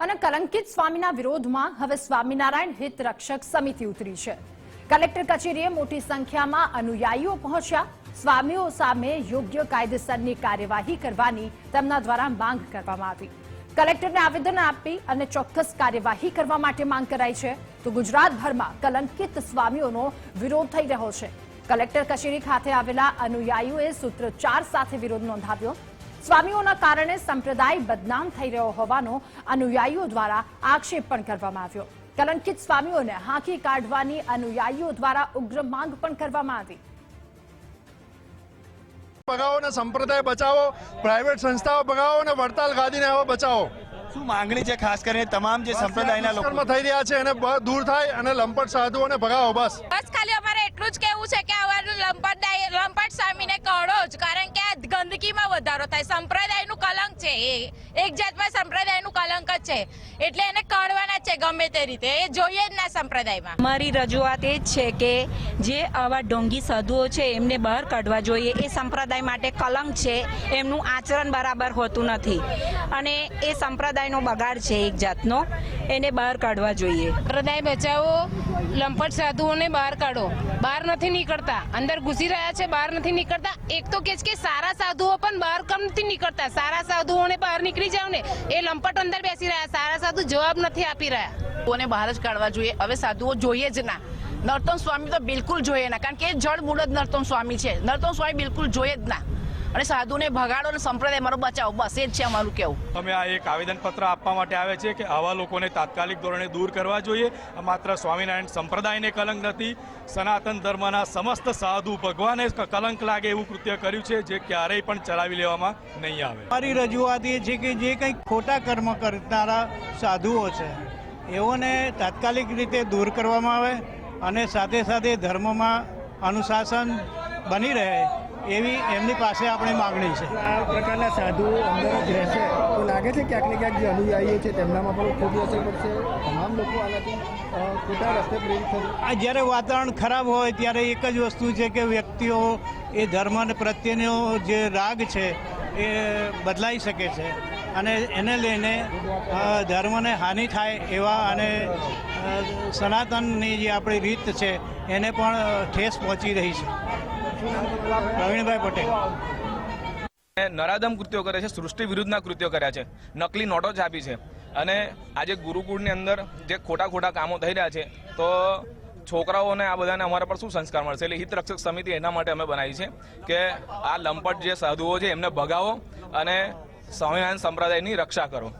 અને કલંકિત સ્વામીના વિરોધમાં હવે સ્વામિનારાયણ હિત રક્ષક સમિતિ ઉતરી છે. કલેક્ટર કચેરીએ મોટી સંખ્યામાં અનુયાયીઓ પહોંચ્યા. સ્વામીઓ સામે યોગ્ય કાયદેસરની કાર્યવાહી કરવાની તેમના દ્વારા માંગ કરવામાં આવી. કલેક્ટરને આવેદન આપી અને ચોક્કસ કાર્યવાહી કરવા માટે માંગ કરાઈ છે. તો ગુજરાતભરમાં કલંકિત સ્વામીઓનો વિરોધ થઈ રહ્યો છે. કલેક્ટર કચેરી ખાતે આવેલા અનુયાયીઓએ સૂત્રોચ્ચાર સાથે વિરોધ નોંધાવ્યો. સ્વામીઓના કારણે સંપ્રદાય બદનામ થઈ રહ્યો હોવાનો અનુયાયીઓ દ્વારા આક્ષેપ પણ કરવામાં આવ્યો. કલંકિત સ્વામીઓને હાંકી કાઢવાની અનુયાયીઓ દ્વારા ઉગ્ર માંગ પણ કરવામાં આવી. ભગાવો ને સંપ્રદાય બચાવો પ્રાઇવેટ સંસ્થાઓ ભગાવો ને વડતાલ ગાદીને હવે બચાવો. શું માંગણી છે ખાસ કરીને તમામ જે સંપ્રદાયના લોકો? થઈ રહ્યા છે એને દૂર થાય અને લંપટ સાધુઓને ભગાવો બસ. બસ ખાલી અમારે એટલું જ કેવું છે કે આવા લંપટદાય લંપટ સ્વામીને કળો જ કારણ કે આ ગંદકીમાં વધારો થાય. સંપ્રદાયનું કલંક છે એ. એક જાતમાં સંપ્રદાયનું કલંક જ છે. એટલે એને કળવાના છે ગમે તે રીતે. એ જોઈએ જ ના સંપ્રદાયમાં. મારી રજૂઆત એ જ છે કે જે આવા ઢોંગી સાધુઓ છે એમને બહાર કાઢવા જોઈએ. એ સંપ્રદાય માટે કલંક છે. એમનું આચરણ બરાબર હોતું નથી. અને એ સંપ્રદાયનો બગાડ છે એક જાતનો. એને બહાર કાઢવા જોઈએ. સંપ્રદાય બચાવો. લંપટ સાધુઓને બહાર કાઢો. બહાર નથી નીકળતા. અંદર ઘૂસી રહ્યા છે, બહાર નથી નીકળતા. એક તો કે છે કે સારા સાધુઓ પણ બહાર કમ નથી નીકળતા. સારા સાધુઓને બહાર નીકળી જાવ ને, એ લંપટ અંદર બેસી રહ્યા. સારા સાધુ જવાબ નથી આપી રહ્યા. સાધુઓને બહાર જ કાઢવા જોઈએ. હવે સાધુઓ જોઈએ જ ના. નર્તન સ્વામી તો બિલકુલ જોઈએ ના. કારણ કે એ જળ મૂળ જ નર્તન સ્વામી છે. નર્તન સ્વામી બિલકુલ જોઈએ જ ના. અને સાધુને ભગાડો અને સંપ્રદાય મારો બચાવો. બસ એ જ છે અમારું કેવું અમે આ એક આવેદનપત્ર આપવા માટે આવે છે કે આવા લોકોને તાત્કાલિક ધોરણે દૂર કરવા જોઈએ. આ માત્ર સ્વામિનારાયણ સંપ્રદાયને કલંક નથી સનાતન ધર્મના સમસ્ત સાધુ ભગવાને કલંક લાગે એવું કૃત્ય કર્યું છે જે ક્યારેય પણ ચલાવી લેવામાં નહીં આવે. મારી રજૂઆત એ છે કે જે કંઈક ખોટા કર્મ કરનારા સાધુઓ છે એઓને તાત્કાલિક રીતે દૂર કરવામાં આવે અને સાથે સાથે ધર્મમાં અનુશાસન બની રહે. એવી એમની પાસે આપણી માગણી છે. આ પ્રકારના સાધુઓ અંદર જ રહેશે. તો લાગે છે ક્યાંક ને ક્યાંક જે અનુયાયીઓ છે તેમનામાં પણ ખોટી અસર પડશે? તમામ લોકો આનાથી ખોટા રસ્તે પ્રેરિત થશે. આ જ્યારે વાતાવરણ ખરાબ હોય ત્યારે એક જ વસ્તુ છે કે વ્યક્તિઓ એ ધર્મ પ્રત્યેનો જે રાગ છે એ બદલાઈ શકે છે. અને એને લઈને ધર્મને હાનિ થાય એવા અને સનાતનની જે આપણી રીત છે, એને પણ ઠેસ પહોંચી રહી છે. પ્રવીણભાઈ પટેલ. નરાધમ કૃત્યો કરે છે, સૃષ્ટિ વિરુદ્ધના કૃત્યો કર્યા છે. નકલી નોટો છાપી છે. અને આજે ગુરુકુળની અંદર જે ખોટા ખોટા કામો થઈ રહ્યા છે, તો છોકરાઓને આ બધાને અમારા પર શું સંસ્કાર મળશે? એટલે હિત રક્ષક સમિતિ એના માટે અમે બનાવી છે કે આ લંપટ જે સાધુઓ છે, એમને ભગાવો અને સ્વામિનારાયણ સંપ્રદાયની રક્ષા કરો.